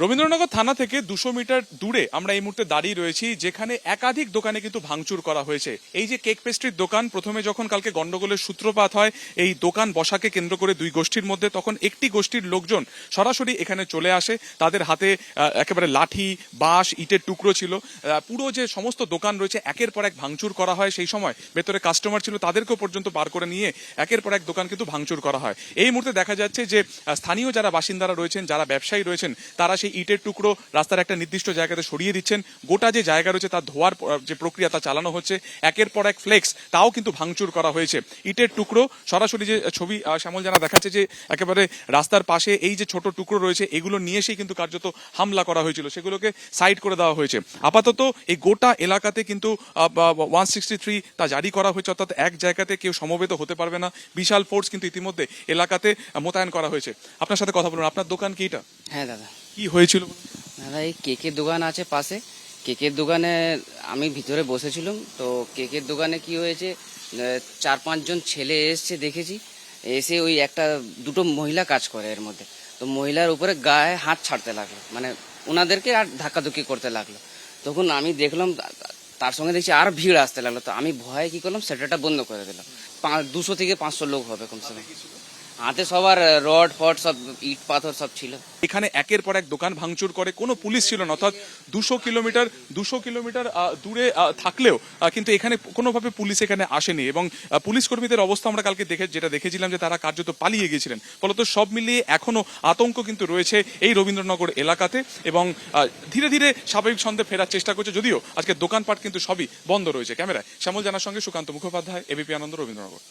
রবীন্দ্রনগর থানা থেকে দুশো মিটার দূরে আমরা এই মুহূর্তে দাঁড়িয়ে রয়েছি, যেখানে একাধিক দোকানে কিন্তু ভাঙচুর করা হয়েছে। এই যে কেক পেস্ট্রির দোকান, প্রথমে যখন কালকে গন্ডগোলের সূত্রপাত হয়, এই দোকান বসাকে কেন্দ্র করে দুই গোষ্ঠীর মধ্যে তখন একটি গোষ্ঠীর লোকজন সরাসরি এখানে চলে আসে। তাদের হাতে একেবারে লাঠি, বাঁশ, ইটের টুকরো ছিল। পুরো যে সমস্ত দোকান রয়েছে, একের পর এক ভাঙচুর করা হয়। সেই সময় ভেতরে কাস্টমার ছিল, তাদেরকেও পর্যন্ত বার করে নিয়ে একের পর এক দোকান কিন্তু ভাঙচুর করা হয়। এই মুহূর্তে দেখা যাচ্ছে যে স্থানীয় যারা বাসিন্দারা রয়েছেন, যারা ব্যবসায়ী রয়েছেন, তারা সেই ইটের টুকরো রাস্তার একটা নির্দিষ্ট জায়গাতে সরিয়ে দিচ্ছেন। গোটা যে জায়গা রয়েছে তার ধোয়ার যে প্রক্রিয়া তা চালানো হচ্ছে। একের পর এক ফ্লেক্স তাও কিন্তু ভাঙচুর করা হয়েছে। ইটের টুকরো, সরাসরি যে ছবি শ্যামল জানা দেখাচ্ছে যে একেবারে রাস্তার পাশে এই যে ছোট টুকরো রয়েছে, এগুলো নিয়ে এসেই কিন্তু কার্যত হামলা করা হয়েছিল। সেগুলোকে সাইড করে দেওয়া হয়েছে। আপাতত এই গোটা এলাকাতে কিন্তু ওয়ান সিক্সটি থ্রি তা জারি করা হয়েছে, অর্থাৎ এক জায়গাতে কেউ সমবেত হতে পারবে না। বিশাল ফোর্স কিন্তু ইতিমধ্যে এলাকাতে মোতায়েন করা হয়েছে। আপনার সাথে কথা বলুন। আপনার দোকান কি এটা? হ্যাঁ দাদা। কি হয়েছিল? দাদা, এই কেকের দোকান আছে পাশে। কেকের দোকানে আমি ভিতরে বসেছিলাম। তো কেকের দোকানে কি হয়েছে চার পাঁচজন ছেলে এসছে দেখেছি। এসে ওই একটা, দুটো মহিলা কাজ করে এর মধ্যে। তো মহিলার উপরে গায়ে হাত ছাড়তে লাগল। মানে ওনাদেরকে আর ধাক্কাধুক্কি করতে লাগল। তখন আমি দেখলাম, তার সঙ্গে দেখছি আর ভিড় আসতে লাগল। তো আমি ভয়ে কি করলাম সেটাটা বন্ধ করে দিলাম। দুশো থেকে পাঁচশো লোক হবে কমসে কম। হাতে সবার রড ফড সব, ইট, পাথর সব ছিল। এখানে একের পর এক দোকান ভাঙচুর করে। কোনো পুলিশ ছিল না, অর্থাৎ দুশো কিলোমিটার দুশো কিলোমিটার দূরে থাকলেও কিন্তু এখানে কোনোভাবে পুলিশ এখানে আসেনি এবং পুলিশ কর্মীদের অবস্থা আমরা কালকে দেখে, যেটা দেখেছিলাম যে তারা কার্যত পালিয়ে গিয়েছিলেন। ফলত সব মিলিয়ে এখনও আতঙ্ক কিন্তু রয়েছে এই রবীন্দ্রনগর এলাকাতে এবং ধীরে ধীরে স্বাভাবিক ছন্দে ফেরার চেষ্টা করছে যদিও আজকে দোকানপাট কিন্তু সবই বন্ধ রয়েছে। ক্যামেরায় শ্যামল জানার সঙ্গে সুকান্ত মুখোপাধ্যায়, এবিপি আনন্দ, রবীন্দ্রনগর।